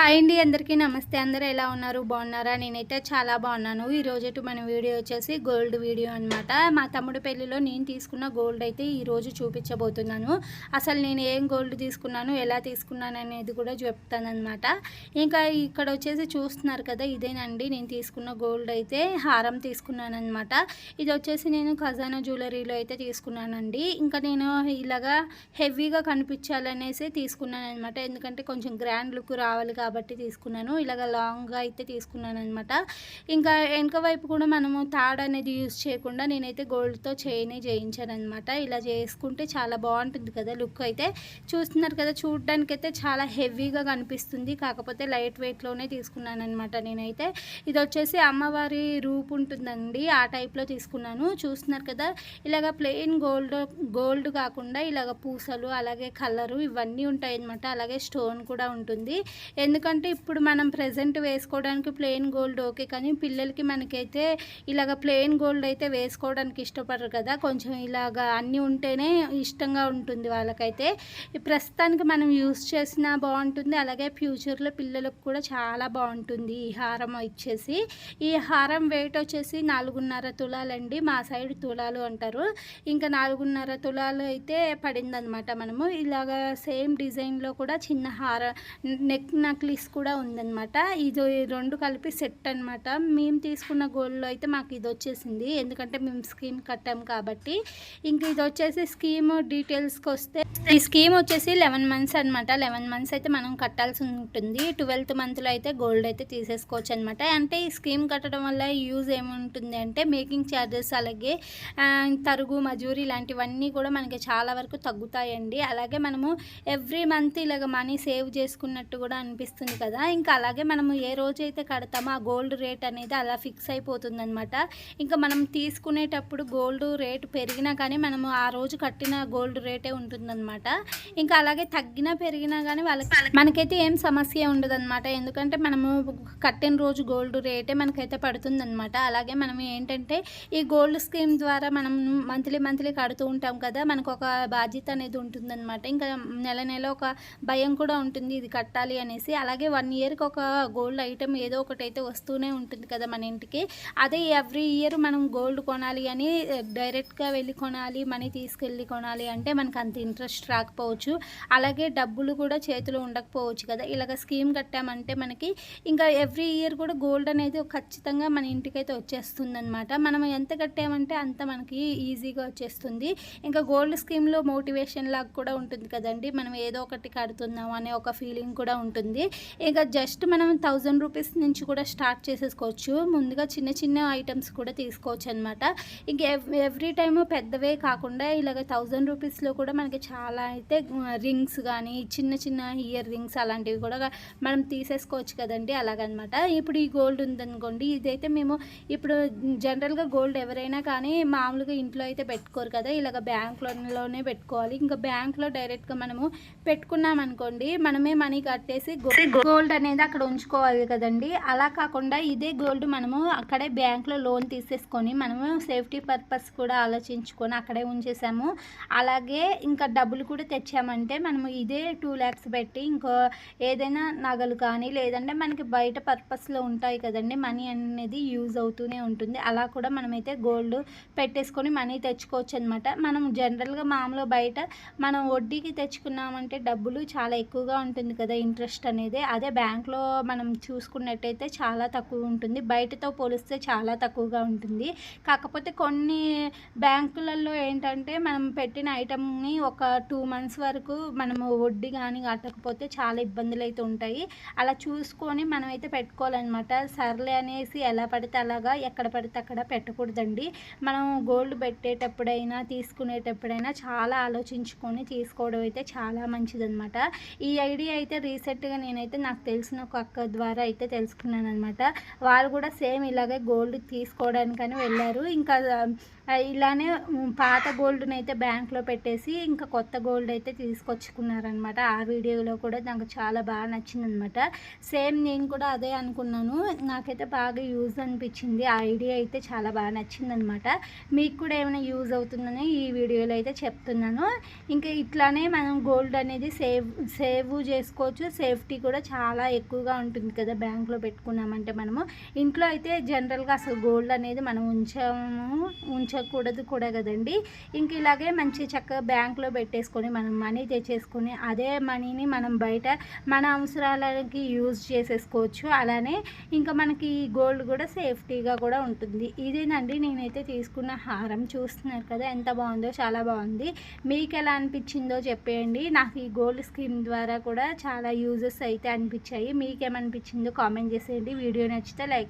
Hi అండి అందరికీ నమస్తే. అందరూ ఎలా ఉన్నారు? బాగున్నారా? నేనైతే చాలా బాగున్నాను. ఈ రోజు మన వీడియో వచ్చేసి గోల్డ్ వీడియో అనమాట మా తమ్ముడు పెళ్ళిలో నేను తీసుకున్న గోల్డ్ అయితే ఈరోజు చూపించబోతున్నాను. అసలు నేను ఏం గోల్డ్ తీసుకున్నాను ఎలా తీసుకున్నాను అనేది కూడా చెప్తానమాట ఇంకా ఇక్కడ వచ్చేసి చూస్తున్నారు కదా ఇదేనండి. నేను తీసుకున్న గోల్డ్ అయితే హారం తీసుకున్నాను అనమాట ఇది వచ్చేసి నేను ఖజానా జ్యువెలరీలో అయితే తీసుకున్నానండి. ఇంకా నేను ఇలాగా హెవీగా కనిపించాలనేసి తీసుకున్నాను అనమాట ఎందుకంటే కొంచెం గ్రాండ్ లుక్ రావాలి కాబట్టి కాబట్టి తీసుకున్నాను. ఇలాగ లాంగ్గా అయితే తీసుకున్నాను అనమాట ఇంకా వెనక వైపు కూడా మనము తాడ్ అనేది యూజ్ చేయకుండా నేనైతే గోల్డ్తో చైనే చేయించాను అనమాట ఇలా చేసుకుంటే చాలా బాగుంటుంది కదా లుక్ అయితే. చూస్తున్నారు కదా చూడడానికి అయితే చాలా హెవీగా కనిపిస్తుంది. కాకపోతే లైట్ వెయిట్లోనే తీసుకున్నాను అనమాట నేనైతే. ఇది వచ్చేసి అమ్మవారి రూపు ఉంటుందండి. ఆ టైప్లో తీసుకున్నాను. చూస్తున్నారు కదా ఇలాగ ప్లెయిన్ గోల్డ్ గోల్డ్ కాకుండా ఇలాగ పూసలు అలాగే కలరు ఇవన్నీ ఉంటాయి అనమాట అలాగే స్టోన్ కూడా ఉంటుంది. ఎందుకంటే ఇప్పుడు మనం ప్రజెంట్ వేసుకోవడానికి ప్లెయిన్ గోల్డ్ ఓకే కానీ పిల్లలకి మనకైతే ఇలాగ ప్లెయిన్ గోల్డ్ అయితే వేసుకోవడానికి ఇష్టపడరు కదా. కొంచెం ఇలాగ అన్నీ ఉంటేనే ఇష్టంగా ఉంటుంది వాళ్ళకైతే. ప్రస్తుతానికి మనం యూస్ చేసినా బాగుంటుంది. అలాగే ఫ్యూచర్లో పిల్లలకు కూడా చాలా బాగుంటుంది ఈ హారం ఇచ్చేసి. ఈ హారం వెయిట్ వచ్చేసి నాలుగున్నర తులాలండి. మా సైడ్ తులాలు అంటారు. ఇంకా నాలుగున్నర తులాలు అయితే పడిందనమాట మనము. ఇలాగ సేమ్ డిజైన్లో కూడా చిన్న హార నెక్ నెక్లెస్ కూడా ఉందన్నమాట. ఇది రెండు కలిపి సెట్ అనమాట మేము తీసుకున్న గోల్డ్లో అయితే మాకు ఇది వచ్చేసింది. ఎందుకంటే మేము స్కీమ్ కట్టాం కాబట్టి. ఇంక ఇది వచ్చేసి స్కీమ్ డీటెయిల్స్కి వస్తే ఈ స్కీమ్ వచ్చేసి లెవెన్ మంత్స్ అనమాట లెవెన్ మంత్స్ అయితే మనం కట్టాల్సి ఉంటుంది. ట్వెల్త్ మంత్లో అయితే గోల్డ్ అయితే తీసేసుకోవచ్చు అనమాట అంటే ఈ స్కీమ్ కట్టడం వల్ల యూజ్ ఏముంటుంది అంటే మేకింగ్ ఛార్జెస్ అలాగే తరుగు మజూరి ఇలాంటివన్నీ కూడా మనకి చాలా వరకు తగ్గుతాయండి. అలాగే మనము ఎవ్రీ మంత్ ఇలాగ మనీ సేవ్ చేసుకున్నట్టు కూడా అనిపిస్తుంది. కదా. ఇంకా అలాగే మనము ఏ రోజైతే కడతామో ఆ గోల్డ్ రేట్ అనేది అలా ఫిక్స్ అయిపోతుంది అనమాట ఇంకా మనం తీసుకునేటప్పుడు గోల్డ్ రేట్ పెరిగినా కానీ మనము ఆ రోజు కట్టిన గోల్డ్ రేటే ఉంటుందన్నమాట. ఇంకా అలాగే తగ్గినా పెరిగినా కానీ వాళ్ళకి మనకైతే ఏం సమస్య ఉండదన్నమాట. ఎందుకంటే మనము కట్టిన రోజు గోల్డ్ రేటే మనకైతే పడుతుందన్నమాట. అలాగే మనం ఏంటంటే ఈ గోల్డ్ స్కీమ్ ద్వారా మనం మంత్లీ మంత్లీ కడుతూ ఉంటాం కదా. మనకు ఒక బాధ్యత అనేది ఉంటుందన్నమాట. ఇంకా నెల నెల ఒక భయం కూడా ఉంటుంది. ఇది కట్టాలి అనేసి అలాగే వన్ ఇయర్కి ఒక గోల్డ్ ఐటెం ఏదో ఒకటి అయితే వస్తూనే ఉంటుంది కదా మన ఇంటికి. అదే ఎవ్రీ ఇయర్ మనం గోల్డ్ కొనాలి అని eh, డైరెక్ట్గా వెళ్ళి కొనాలి మనీ తీసుకెళ్ళి కొనాలి అంటే మనకు అంత ఇంట్రెస్ట్ రాకపోవచ్చు. అలాగే డబ్బులు కూడా చేతిలో ఉండకపోవచ్చు కదా. ఇలాగ స్కీమ్ కట్టామంటే మనకి ఇంకా ఎవ్రీ ఇయర్ కూడా గోల్డ్ అనేది ఖచ్చితంగా మన ఇంటికైతే వచ్చేస్తుంది అనమాట మనం ఎంత కట్టామంటే అంత మనకి ఈజీగా వచ్చేస్తుంది. ఇంకా గోల్డ్ స్కీమ్లో మోటివేషన్ లాగా కూడా ఉంటుంది కదండి. మనం ఏదో ఒకటి కడుతున్నాం అనే ఒక ఫీలింగ్ కూడా ఉంటుంది. ఇంకా జస్ట్ మనం థౌజండ్ రూపీస్ నుంచి కూడా స్టార్ట్ చేసేసుకోవచ్చు. ముందుగా చిన్న చిన్న ఐటమ్స్ కూడా తీసుకోవచ్చు అనమాట ఇంక ఎవ్రీ టైమ్ పెద్దవే కాకుండా ఇలాగ థౌజండ్ రూపీస్లో కూడా మనకి చాలా అయితే రింగ్స్ కానీ చిన్న చిన్న ఇయర్ రింగ్స్ అలాంటివి కూడా మనం తీసేసుకోవచ్చు కదండి. అలాగనమాట. ఇప్పుడు ఈ గోల్డ్ ఉందనుకోండి ఇదైతే మేము ఇప్పుడు జనరల్గా గోల్డ్ ఎవరైనా కానీ మామూలుగా ఇంట్లో అయితే పెట్టుకోరు కదా. ఇలాగ బ్యాంక్లోనే పెట్టుకోవాలి. ఇంకా బ్యాంక్లో డైరెక్ట్గా మనము పెట్టుకున్నాం అనుకోండి మనమే మనీ కట్టేసి గోల్డ్ గోల్డ్ అనేది అక్కడ ఉంచుకోవాలి కదండి. అలా కాకుండా ఇదే గోల్డ్ మనము అక్కడే బ్యాంక్లో లోన్ తీసేసుకొని మనము సేఫ్టీ పర్పస్ కూడా ఆలోచించుకొని అక్కడే ఉంచేసాము. అలాగే ఇంకా డబ్బులు కూడా తెచ్చామంటే మనము ఇదే టూ ల్యాక్స్ పెట్టి ఇంకో ఏదైనా నగలు కానీ లేదంటే మనకి బయట పర్పస్లో ఉంటాయి కదండి. మనీ అనేది యూజ్ అవుతూనే ఉంటుంది. అలా కూడా మనమైతే గోల్డ్ పెట్టేసుకొని మనీ తెచ్చుకోవచ్చు అనమాట మనం జనరల్గా మామూలుగా బయట మనం వడ్డీకి తెచ్చుకున్నామంటే డబ్బులు చాలా ఎక్కువగా ఉంటుంది కదా ఇంట్రెస్ట్ అనేది. అదే బ్యాంక్లో మనం చూసుకున్నట్టయితే చాలా తక్కువ ఉంటుంది. బయటతో పోలిస్తే చాలా తక్కువగా ఉంటుంది. కాకపోతే కొన్ని బ్యాంకులలో ఏంటంటే మనం పెట్టిన ఐటమ్ని ఒక టూ మంత్స్ వరకు మనము వడ్డీ కానీ కట్టకపోతే చాలా ఇబ్బందులు అయితే ఉంటాయి. అలా చూసుకొని మనం అయితే పెట్టుకోవాలన్నమాట. సర్లే అనేసి ఎలా పడితే అలాగా ఎక్కడ పడితే అక్కడ పెట్టకూడదండి. మనం గోల్డ్ పెట్టేటప్పుడైనా తీసుకునేటప్పుడైనా చాలా ఆలోచించుకొని తీసుకోవడం అయితే చాలా మంచిదన్నమాట. ఈ ఐడియా అయితే రీసెంట్గా నేను అయితే నాకు తెలిసిన ఒక అక్క ద్వారా అయితే తెలుసుకున్నాను అనమాట వాళ్ళు కూడా సేమ్ ఇలాగే గోల్డ్ తీసుకోవడానికని వెళ్ళారు. ఇంకా ఇలానే పాత గోల్డ్ని అయితే బ్యాంక్లో పెట్టేసి ఇంకా కొత్త గోల్డ్ అయితే తీసుకొచ్చుకున్నారనమాట ఆ వీడియోలో కూడా నాకు చాలా బాగా నచ్చిందనమాట సేమ్ నేను కూడా అదే అనుకున్నాను. నాకైతే బాగా యూజ్ అనిపించింది. ఆ ఐడియా అయితే చాలా బాగా నచ్చిందనమాట మీకు కూడా ఏమైనా యూజ్ అవుతుందని ఈ వీడియోలో అయితే చెప్తున్నాను. ఇంకా ఇట్లానే మనం గోల్డ్ అనేది సేవ్ సేవ్ చేసుకోవచ్చు. సేఫ్టీ కూడా చాలా ఎక్కువగా ఉంటుంది కదా బ్యాంక్లో పెట్టుకున్నామంటే మనము. ఇంట్లో అయితే జనరల్గా అసలు గోల్డ్ అనేది మనం ఉంచాము ఉంచకూడదు కూడా కదండి. ఇంక ఇలాగే మంచి చక్కగా బ్యాంక్లో పెట్టేసుకొని మనం మనీ తెచ్చేసుకొని అదే మనీని మనం బయట మన అవసరాలకి యూజ్ చేసేసుకోవచ్చు. అలానే ఇంకా మనకి గోల్డ్ కూడా సేఫ్టీగా కూడా ఉంటుంది. ఇదేనండి నేనైతే తీసుకున్న హారం. చూస్తున్నారు కదా ఎంత బాగుందో చాలా బాగుంది. మీకు ఎలా అనిపించిందో చెప్పేయండి. నాకు ఈ గోల్డ్ స్కీమ్ ద్వారా కూడా చాలా యూజెస్ అయితే అనిపించాయి. మీకేమనిపించిందో కామెంట్ చేసేయండి. వీడియో నచ్చితే లైక్